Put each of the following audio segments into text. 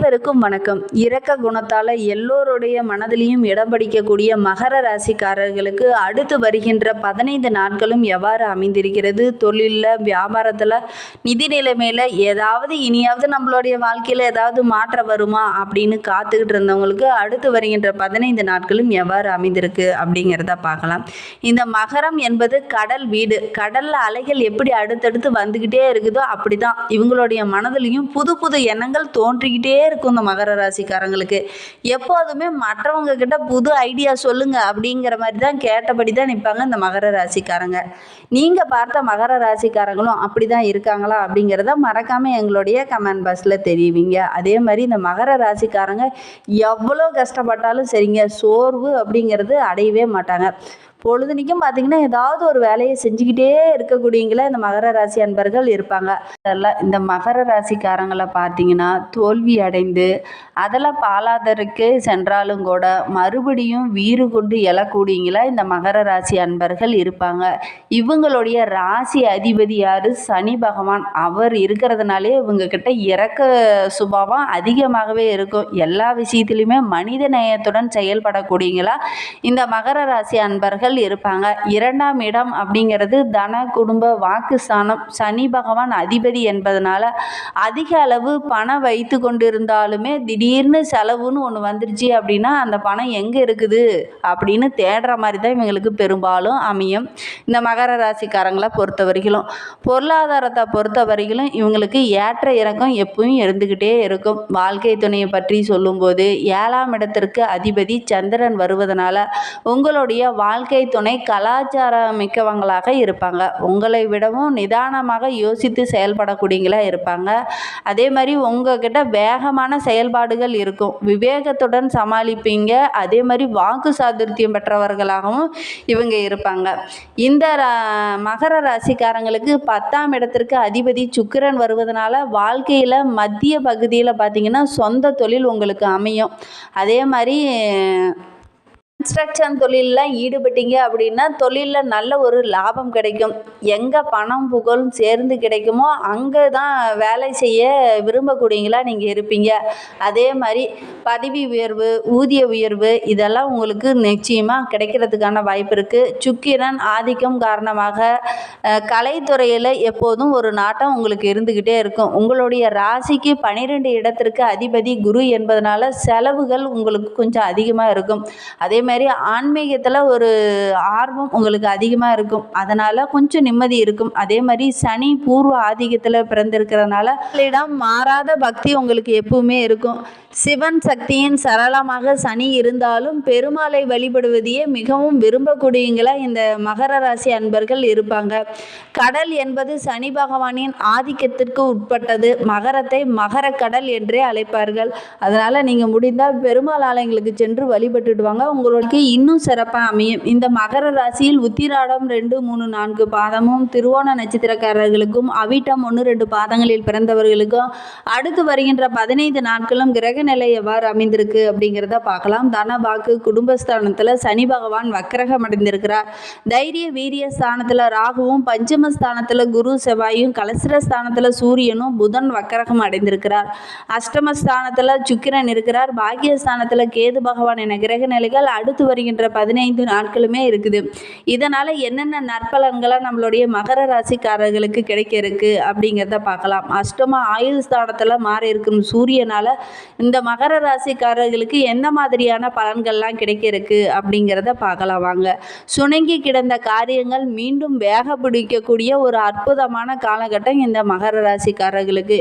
அனைவருக்கும் வணக்கம். இரக்க குணத்தால் எல்லோருடைய மனதிலையும் இடம் பிடிக்கக்கூடிய மகர ராசிக்காரர்களுக்கு அடுத்து வருகின்ற பதினைந்து நாட்களும் எவ்வாறு அமைந்திருக்கிறது? தொழிலில் வியாபாரத்தில் நிதி நிலைமையில் ஏதாவது இனியாவது நம்மளுடைய வாழ்க்கையில் ஏதாவது மாற்றம் வருமா அப்படின்னு காத்துக்கிட்டு இருந்தவங்களுக்கு அடுத்து வருகின்ற பதினைந்து நாட்களும் எவ்வாறு அமைந்திருக்கு அப்படிங்கிறத பார்க்கலாம். இந்த மகரம் என்பது கடல் வீடு. கடலில் அலைகள் எப்படி அடுத்தடுத்து வந்துக்கிட்டே இருக்குதோ அப்படி தான் இவங்களுடைய மனதிலையும் புது புது எண்ணங்கள் தோன்றிக்கிட்டே இருக்கும் இந்த மகர ராசிக்காரங்களுக்கு. எப்போதுமே மற்றவங்க கிட்ட புது ஐடியா சொல்லுங்க அப்படிங்கிற மாதிரி தான் கேட்டபடி தான் நிற்பாங்க இந்த மகர ராசிக்காரங்க. நீங்கள் பார்த்த மகர ராசிக்காரங்களும் அப்படி தான் இருக்காங்களா அப்படிங்கிறத மறக்காமல் எங்களுடைய கமெண்ட் பாக்ஸில் தெரிவிங்க. அதே மாதிரி இந்த மகர ராசிக்காரங்க எவ்வளோ கஷ்டப்பட்டாலும் சரிங்க சோர்வு அப்படிங்கிறது அடையவே மாட்டாங்க. பொழுதுனிக்கும் பார்த்தீங்கன்னா ஏதாவது ஒரு வேலையை செஞ்சுக்கிட்டே இருக்கக்கூடியங்கள இந்த மகர ராசி அன்பர்கள் இருப்பாங்க. அதெல்லாம் இந்த மகர ராசிக்காரங்களை பார்த்தீங்கன்னா தோல்வி அடைந்து அதில் பாலாதருக்கு சென்றாலும் கூட மறுபடியும் வீறு கொண்டு எழக்கூடியங்களா இந்த மகர ராசி அன்பர்கள் இருப்பாங்க. இவங்களுடைய ராசி அதிபதி யார்? சனி பகவான். அவர் இருக்கிறதுனாலே இவங்க கிட்ட இறக்க சுபாவம் அதிகமாகவே இருக்கும். எல்லா விஷயத்துலையுமே மனித நேயத்துடன் செயல்படக்கூடியங்களா இந்த மகர ராசி அன்பர்கள் இருப்பாங்க. இரண்டாம் இடம் அப்படிங்கிறது தன குடும்ப வாக்கு சாணம் சனி பகவான் அதிபதி என்பதனால அதிக அளவு பணம் வைத்து கொண்டிருந்தாலுமே திடீர்னு செலவுன்னு ஒன்று வந்துருச்சு அப்படின்னா அந்த பணம் எங்கே இருக்குது? அப்படின்னு தேடுற மாதிரி தான் இவங்களுக்கு பெரும்பாலும் அமையும். இந்த மகர ராசிக்காரங்களை பொறுத்த வரைக்கும் பொருளாதாரத்தை பொறுத்த வரைக்கும் இவங்களுக்கு ஏற்ற இறக்கம் எப்பவும் இருந்துக்கிட்டே இருக்கும். வாழ்க்கை துணையை பற்றி சொல்லும்போது ஏழாம் இடத்திற்கு அதிபதி சந்திரன் வருவதனால உங்களுடைய வாழ்க்கை துணை கலாச்சாரம் மிக்கவங்களாக இருப்பாங்க. உங்களை விடவும் நிதானமாக யோசித்து செயல்படக்கூடியங்களா இருப்பாங்க. அதே மாதிரி உங்ககிட்ட வேகமான செயல்பாடுகள் இருக்கும். விவேகத்துடன் சமாளிப்பீங்க. அதே மாதிரி வாக்கு சாதுர்த்தியம் பெற்றவர்களாகவும் இவங்க இருப்பாங்க. இந்த ரா- மகர ராசிக்காரங்களுக்கு பத்தாம் இடத்திற்கு அதிபதி சுக்கிரன் வருவதனால வாழ்க்கையில் மத்திய பகுதியில் பார்த்தீங்கன்னா சொந்த தொழில் உங்களுக்கு அமையும். அதே மாதிரி கன்ஸ்ட்ரக்ஷன் தொழிலெலாம் ஈடுபட்டீங்க அப்படின்னா தொழிலில் நல்ல ஒரு லாபம் கிடைக்கும். எங்கே பணம் புகழும் சேர்ந்து கிடைக்குமோ அங்கே தான் வேலை செய்ய விரும்பக்கூடியங்களா நீங்கள் இருப்பீங்க. அதே மாதிரி பதவி உயர்வு ஊதிய உயர்வு இதெல்லாம் உங்களுக்கு நிச்சயமாக கிடைக்கிறதுக்கான வாய்ப்பு இருக்குது சுக்கிரன் ஆதிக்கம் காரணமாக கலைத்துறையில் எப்போதும் ஒரு நாட்டம் உங்களுக்கு இருந்துக்கிட்டே இருக்கும். உங்களுடைய ராசிக்கு பன்னிரெண்டு இடத்திற்கு அதிபதி குரு என்பதனால செலவுகள் உங்களுக்கு கொஞ்சம் அதிகமாக இருக்கும். அதே மாதிரி ஆன்மீகத்தில் ஒரு ஆர்வம் உங்களுக்கு அதிகமாக இருக்கும். அதனால் கொஞ்சம் நிம்மதி இருக்கும். அதே மாதிரி சனி பூர்வ ஆதிக்கத்தில் பிறந்திருக்கிறதுனால உங்களிடம் மாறாத பக்தி உங்களுக்கு எப்பவுமே இருக்கும். சிவன் சக்தியின் சரளமாக சனி இருந்தாலும் பெருமாளை வழிபடுவதையே மிகவும் விரும்பக்கூடியங்களா இந்த மகர ராசி அன்பர்கள் இருப்பாங்க. கடல் என்பது சனி பகவானின் ஆதிக்கத்திற்கு உட்பட்டது. மகரத்தை மகர கடல் என்றே அழைப்பார்கள். அதனால் நீங்கள் முடிந்தால் பெருமாள் ஆலயங்களுக்கு சென்று வழிபட்டுடுவாங்க வாங்க. உங்களுக்கு இன்னும் சிறப்பாக அமையும். இந்த மகர ராசியில் உத்திராடம் ரெண்டு மூணு நான்கு பாதமும் திருவோண நட்சத்திரக்காரர்களுக்கும் அவிட்டம் ஒன்று ரெண்டு பாதங்களில் பிறந்தவர்களுக்கும் அடுத்து வருகின்ற பதினைந்து நாட்களும் கிரக நிலை எவ்வாறு அமைந்திருக்கு அப்படிங்கிறத பார்க்கலாம். தன வாக்கு குடும்பஸ்தானத்தில் சனி பகவான் வக்கரகம் அடைந்திருக்கிறார். தைரிய வீரிய ஸ்தானத்தில் ராகுவும் பஞ்சம ஸ்தானத்தில் குரு செவ்வாயும் கலசிர ஸ்தானத்தில் சூரியனும் புதன் வக்கரகம் அடைந்திருக்கிறார். அஷ்டம ஸ்தானத்தில் சுக்கிரன் இருக்கிறார். பாக்கியஸ்தானத்தில் கேது பகவான் என கிரக நிலைகள் அடுத்து வருகின்ற பதினைந்து நாட்களுமே இருக்குது. இதனால் என்னென்ன நற்பலன்களை நம்மளுடைய மகர ராசிக்காரர்களுக்கு கிடைக்க இருக்கு அப்படிங்கிறத பார்க்கலாம். அஷ்டம ஆயுள் ஸ்தானத்தில் மாறி இருக்கும் சூரியனால் இந்த மகர ராசிக்காரர்களுக்கு எந்த மாதிரியான பலன்கள்லாம் கிடைக்க இருக்கு அப்படிங்கிறத பார்க்கலாம் வாங்க. சுணங்கி கிடந்த காரியங்கள் மீண்டும் வேக பிடிக்கக்கூடிய ஒரு அற்புதமான காலகட்டம் இந்த மகர ராசிக்காரர்களுக்கு.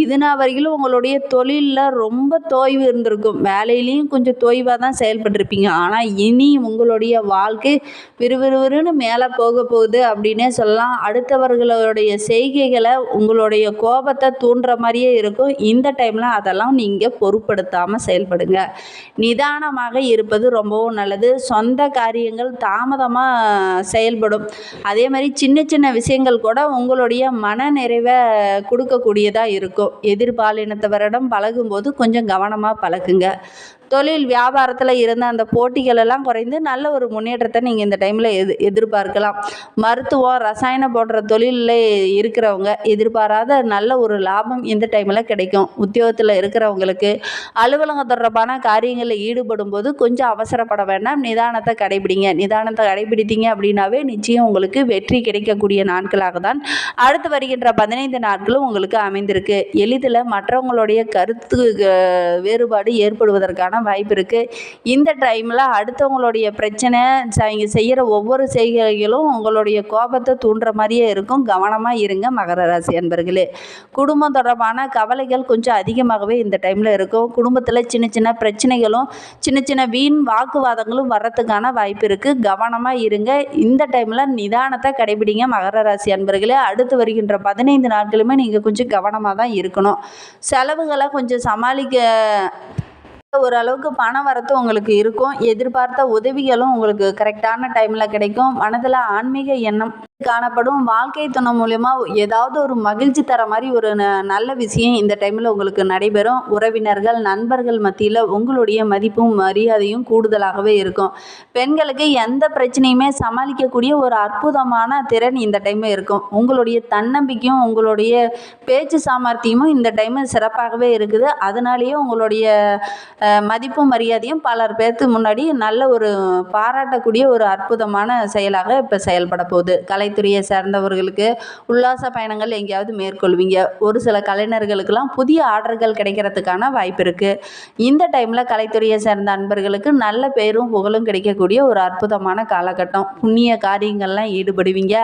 இதுனா வரையிலும் உங்களுடைய தொழிலில் ரொம்ப தொய்வு இருந்திருக்கும். வேலையிலையும் கொஞ்சம் தொய்வாக தான் செயல்பட்டிருப்பீங்க. ஆனால் இனி உங்களுடைய வாழ்க்கை விறுவிறுவிறுன்னு மேலே போக போகுது அப்படின்னே சொல்லலாம். அடுத்தவர்களுடைய செய்கைகளை உங்களுடைய கோபத்தை தூண்டுற மாதிரியே இருக்கும். இந்த டைமில் அதெல்லாம் நீங்கள் பொருட்படுத்தாமல் செயல்படுங்க. நிதானமாக இருப்பது ரொம்பவும் நல்லது. சொந்த காரியங்கள் தாமதமாக செயல்படும். அதே மாதிரி சின்ன சின்ன விஷயங்கள் கூட உங்களுடைய மன நிறைவை கொடுக்கக்கூடியதாக இருக்கும். எதிர்பாலினத்தவரிடம் பழகும்போது கொஞ்சம் கவனமாக பழகுங்க. தொழில் வியாபாரத்தில் இருந்த அந்த போட்டிகள் எல்லாம் குறைந்து நல்ல ஒரு முன்னேற்றத்தை நீங்கள் இந்த டைமில் எது எதிர்பார்க்கலாம். மருத்துவம் ரசாயனம் போன்ற தொழிலில் இருக்கிறவங்க எதிர்பாராத நல்ல ஒரு லாபம் இந்த டைமில் கிடைக்கும். உத்தியோகத்தில் இருக்கிறவங்களுக்கு அலுவலகம் தொடர்பான காரியங்களில் ஈடுபடும் போது கொஞ்சம் அவசரப்பட வேண்டாம். நிதானத்தை கடைபிடிங்க. நிதானத்தை கடைபிடித்தீங்க அப்படின்னாவே நிச்சயம் உங்களுக்கு வெற்றி கிடைக்கக்கூடிய நாட்களாக தான் அடுத்து வருகின்ற பதினைந்து நாட்களும் உங்களுக்கு அமைந்திருக்கு. எளிதில் மற்றவங்களுடைய கருத்து வேறுபாடு ஏற்படுவதற்கான வாய்ப்பு இருக்குது இந்த டைமில் அடுத்தவங்களுடைய பிரச்சனை அவங்க செய்கிற ஒவ்வொரு செய்கைகளும் உங்களுடைய கோபத்தை தூண்டுற மாதிரியே இருக்கும். கவனமாக இருங்க மகர ராசி அன்பர்களே. குடும்பம் தொடர்பான கவலைகள் கொஞ்சம் அதிகமாகவே இந்த டைமில் இருக்கும். குடும்பத்தில் சின்ன சின்ன பிரச்சனைகளும் சின்ன சின்ன வீண் வாக்குவாதங்களும் வர்றதுக்கான வாய்ப்பு இருக்குது கவனமாக இருங்க. இந்த டைமில் நிதானத்தை கடைபிடிங்க மகர ராசி அன்பர்களே. அடுத்து வருகின்ற பதினைந்து நாட்களுமே நீங்கள் கொஞ்சம் கவனமாக தான் இருக்கணும். செலவுகளை கொஞ்சம் சமாளிக்க ஓரளவுக்கு பண வரத்து உங்களுக்கு இருக்கும். எதிர்பார்த்த உதவிகளும் உங்களுக்கு கரெக்டான டைமில் கிடைக்கும். மனதில் ஆன்மீக எண்ணம் காணப்படும். வாழ்க்கை துணை மூலயமா ஏதாவது ஒரு மகிழ்ச்சி தர மாதிரி ஒரு ந- நல்ல விஷயம் இந்த டைமில் உங்களுக்கு நடைபெறும். உறவினர்கள் நண்பர்கள் மத்தியில் உங்களுடைய மதிப்பும் மரியாதையும் கூடுதலாகவே இருக்கும். பெண்களுக்கு எந்த பிரச்சனையுமே சமாளிக்கக்கூடிய ஒரு அற்புதமான திறன் இந்த டைமில் இருக்கும். உங்களுடைய தன்னம்பிக்கையும் உங்களுடைய பேச்சு சாமர்த்தியமும் இந்த டைமில் சிறப்பாகவே இருக்குது. அதனாலேயே உங்களுடைய மதிப்பும் மரியாதையும் பலர் பேர்த்து முன்னாடி நல்ல ஒரு பாராட்டக்கூடிய ஒரு அற்புதமான செயலாக இப்போ செயல்பட போகுது. கலைத்துறையை சேர்ந்தவர்களுக்கு உல்லாச பயணங்கள் எங்கேயாவது மேற்கொள்வீங்க. ஒரு சில கலைஞர்களுக்கெல்லாம் புதிய ஆர்டர்கள் கிடைக்கிறதுக்கான வாய்ப்பு இருக்குது இந்த டைமில் கலைத்துறையை சேர்ந்த அன்பர்களுக்கு நல்ல பேரும் புகழும் கிடைக்கக்கூடிய ஒரு அற்புதமான காலகட்டம். புண்ணிய காரியங்கள்லாம் ஈடுபடுவீங்க.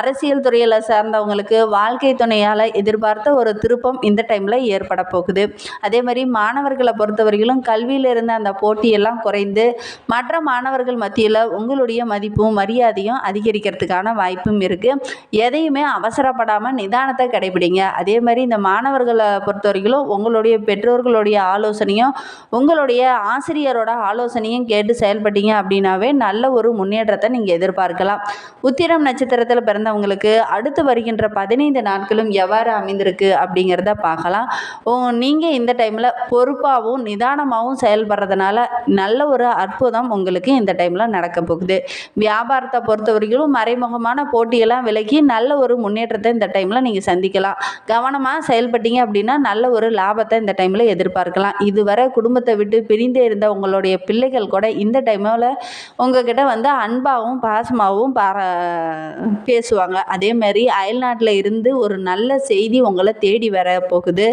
அரசியல் துறையில் சேர்ந்தவங்களுக்கு வாழ்க்கை துணையால் எதிர்பார்த்த ஒரு திருப்பம் இந்த டைமில் ஏற்பட போகுது. அதே மாதிரி மாணவர்களை பொறுத்தவரையிலும் கல்வியில் இருந்த அந்த போட்டியெல்லாம் குறைந்து மற்ற மாணவர்கள் மத்தியில் உங்களுடைய மதிப்பும் மரியாதையும் அதிகரிக்கிறதுக்கான வாய்ப்பும் இருக்குது எதையுமே அவசரப்படாமல் நிதானத்தை கடைபிடிங்க. அதே மாதிரி இந்த மாணவர்களை பொறுத்த வரைக்கும் உங்களுடைய பெற்றோர்களுடைய ஆலோசனையும் உங்களுடைய ஆசிரியரோட ஆலோசனையும் கேட்டு செயல்பட்டீங்க அப்படின்னாவே நல்ல ஒரு முன்னேற்றத்தை நீங்கள் எதிர்பார்க்கலாம். உத்திரம் நட்சத்திரத்தில் பிறந்தவங்களுக்கு அடுத்து வருகின்ற பதினைந்து நாட்களும் எவ்வாறு அமைந்திருக்கு அப்படிங்கிறத பார்க்கலாம். நீங்கள் இந்த டைமில் பொறுப்பாகவும் நிதானமாகவும் செயல்படுறதுனால நல்ல ஒரு அற்புதம் உங்களுக்கு இந்த டைமில் நடக்க போகுது. வியாபாரத்தை பொறுத்த வரைக்கும் மறைமுகமான போட்டியெல்லாம் விலக்கி நல்ல ஒரு முன்னேற்றத்தை இந்த டைமில் நீங்கள் சந்திக்கலாம். கவனமாக செயல்பட்டீங்க அப்படின்னா நல்ல ஒரு லாபத்தை இந்த டைமில் எதிர்பார்க்கலாம். இதுவரை குடும்பத்தை விட்டு பிரிந்தே இருந்த உங்களுடைய பிள்ளைகள் கூட இந்த டைமில் உங்ககிட்ட வந்து அன்பாகவும் பாசமாகவும் பார பேசுவாங்க. அதே மாதிரி அயல்நாட்டில் இருந்து ஒரு நல்ல செய்தி உங்களை தேடி வர போகுது.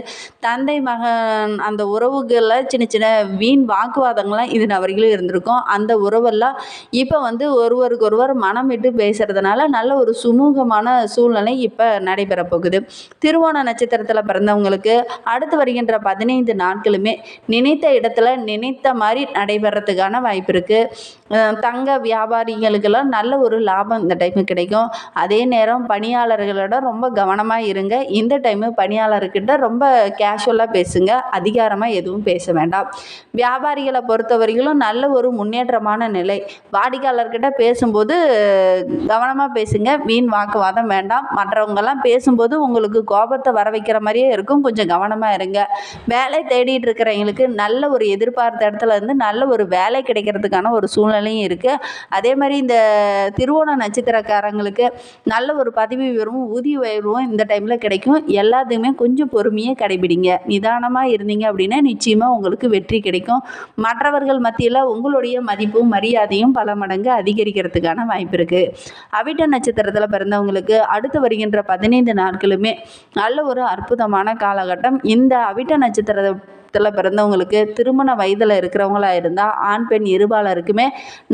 தந்தை மகன் அந்த உறவுகளில் சின்ன சின்ன வீண் வாக்குவாதங்கள்லாம் இது வரைக்கும் இருந்திருக்கும். அந்த உறவெல்லாம் இப்போ வந்து ஒருவருக்கு ஒருவர் மனம் விட்டு பேசுறதுனால நல்ல ஒரு சுமூகமான சூழ்நிலை இப்போ நடைபெற போகுது. திருவோண நட்சத்திரத்தில் பிறந்தவங்களுக்கு அடுத்து வருகின்ற பதினைந்து நாட்களுமே நினைத்த இடத்துல நினைத்த மாதிரி நடைபெறத்துக்கான வாய்ப்பு இருக்குது தங்க வியாபாரிகளுக்கெல்லாம் நல்ல ஒரு லாபம் இந்த டைமு கிடைக்கும். அதே நேரம் பணியாளர்களோட ரொம்ப கவனமாக இருங்க. இந்த டைமு பணியாளர்கிட்ட ரொம்ப கேஷுவலாக பேசுங்க. அதிகாரமாக எதுவும் பேச வேண்டாம். வியாபாரிகளை பொறுத்தவரையிலும் நல்ல ஒரு முன்னேற்றமான நிலை. வாடிக்கையாளர்கிட்ட பேசும்போது கவனமாக பேசுங்க. வீண் வாக்குவாதம் வேண்டாம். மற்றவங்கெல்லாம் பேசும்போது உங்களுக்கு கோபத்தை வர வைக்கிற மாதிரியே இருக்கும். கொஞ்சம் கவனமாக இருங்க. வேலை தேடிட்டு இருக்கிறவங்களுக்கு நல்ல ஒரு எதிர்பார்த்த இடத்துல இருந்து நல்ல ஒரு வேலை கிடைக்கிறதுக்கான ஒரு சூழ்நிலையும் இருக்குது அதே மாதிரி இந்த திருவோண நட்சத்திரக்காரங்களுக்கு நல்ல ஒரு பதவி உயர்வும் ஊதிய உயர்வும் இந்த டைமில் கிடைக்கும். எல்லாத்துக்குமே கொஞ்சம் பொறுமையாக கடைபிடிங்க. நிதானமாக இருந்தீங்க அப்படின்னா நிச்சயமாக உங்களுக்கு வெற்றி கிடைக்கும். மற்றவர்கள் மத்தியில் உங்களுடைய மதிப்பும் மரியாதையும் பல மடங்கு அதிகரிக்கிறதுக்கான வாய்ப்பு இருக்குது அவிட்ட நட்சத்திரத்தில் பிறந்தவங்களுக்கு அடுத்து வருகின்ற பதினைந்து நாட்களுமே நல்ல ஒரு அற்புதமான காலகட்டம். இந்த அவிட்ட நட்சத்திரத்தில் பிறந்தவங்களுக்கு திருமண வயதில் இருக்கிறவங்களா இருந்தால் ஆண் பெண் இருபாலருக்குமே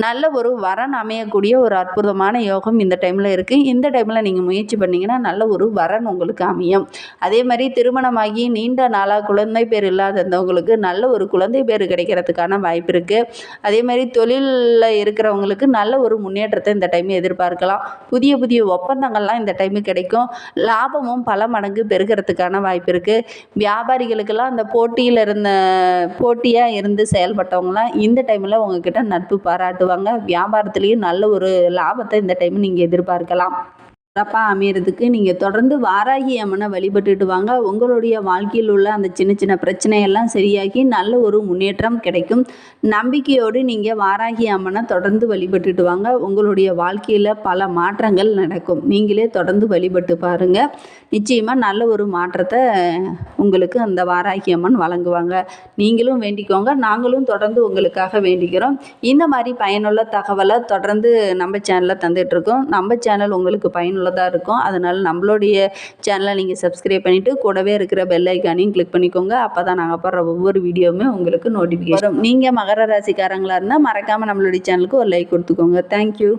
நல்ல ஒரு வரன் அமையக்கூடிய ஒரு அற்புதமான யோகம் இந்த டைமில் இருக்குது இந்த டைமில் நீங்கள் முயற்சி பண்ணிங்கன்னா நல்ல ஒரு வரன் உங்களுக்கு அமையும். அதே மாதிரி திருமணமாகி நீண்ட நாளாக குழந்தை பேர் இல்லாதவங்களுக்கு நல்ல ஒரு குழந்தை பேர் கிடைக்கிறதுக்கான வாய்ப்பு இருக்குது அதே மாதிரி தொழிலில் இருக்கிறவங்களுக்கு நல்ல ஒரு முன்னேற்றத்தை இந்த டைம் எதிர்பார்க்கலாம். புதிய புதிய ஒப்பந்தங்கள்லாம் இந்த டைமு கிடைக்கும். லாபமும் பல மடங்கு பெருகிறதுக்கான வாய்ப்பு இருக்குது வியாபாரிகளுக்கெல்லாம் அந்த போட்டியில் இருந்த போட்டியாக இருந்து செயல்பட்டவங்களாம் இந்த டைமில் உங்ககிட்ட நட்பு பாராட்டுவாங்க. வியாபாரத்துலேயும் நல்ல ஒரு லாபத்தை இந்த டைம் நீங்கள் எதிர்பார்க்கலாம். சிறப்பாக அமையறதுக்கு நீங்கள் தொடர்ந்து வாராகி அம்மனை வழிபட்டுட்டு வாங்க. உங்களுடைய வாழ்க்கையில் உள்ள அந்த சின்ன சின்ன பிரச்சனையெல்லாம் சரியாகி நல்ல ஒரு முன்னேற்றம் கிடைக்கும். நம்பிக்கையோடு நீங்கள் வாராகி அம்மனை தொடர்ந்து வழிபட்டுட்டு வாங்க. உங்களுடைய வாழ்க்கையில் பல மாற்றங்கள் நடக்கும். நீங்களே தொடர்ந்து வழிபட்டு பாருங்கள் நிச்சயமாக நல்ல ஒரு மாற்றத்தை உங்களுக்கு அந்த வாராகி அம்மன் வழங்குவாங்க. நீங்களும் வேண்டிக்கோங்க. நாங்களும் தொடர்ந்து உங்களுக்காக வேண்டிக்கிறோம். இந்த மாதிரி பயனுள்ள தகவலை தொடர்ந்து நம்ம சேனலில் தந்துட்டுருக்கோம் நம்ம சேனல் உங்களுக்கு பயனுள்ளதாக இருக்கும். அதனால் நம்மளுடைய சேனலை நீங்கள் சப்ஸ்கிரைப் பண்ணிவிட்டு கூடவே இருக்கிற பெல் ஐக்கானையும் கிளிக் பண்ணிக்கோங்க. அப்போ தான் நாங்கள் போடுற ஒவ்வொரு வீடியோவுமே உங்களுக்கு நோட்டிஃபிகேஷன் நீங்கள் மகர ராசிக்காரங்களாக இருந்தால் மறக்காமல் நம்மளுடைய சேனலுக்கு ஒரு லைக் கொடுத்துக்கோங்க. தேங்க்யூ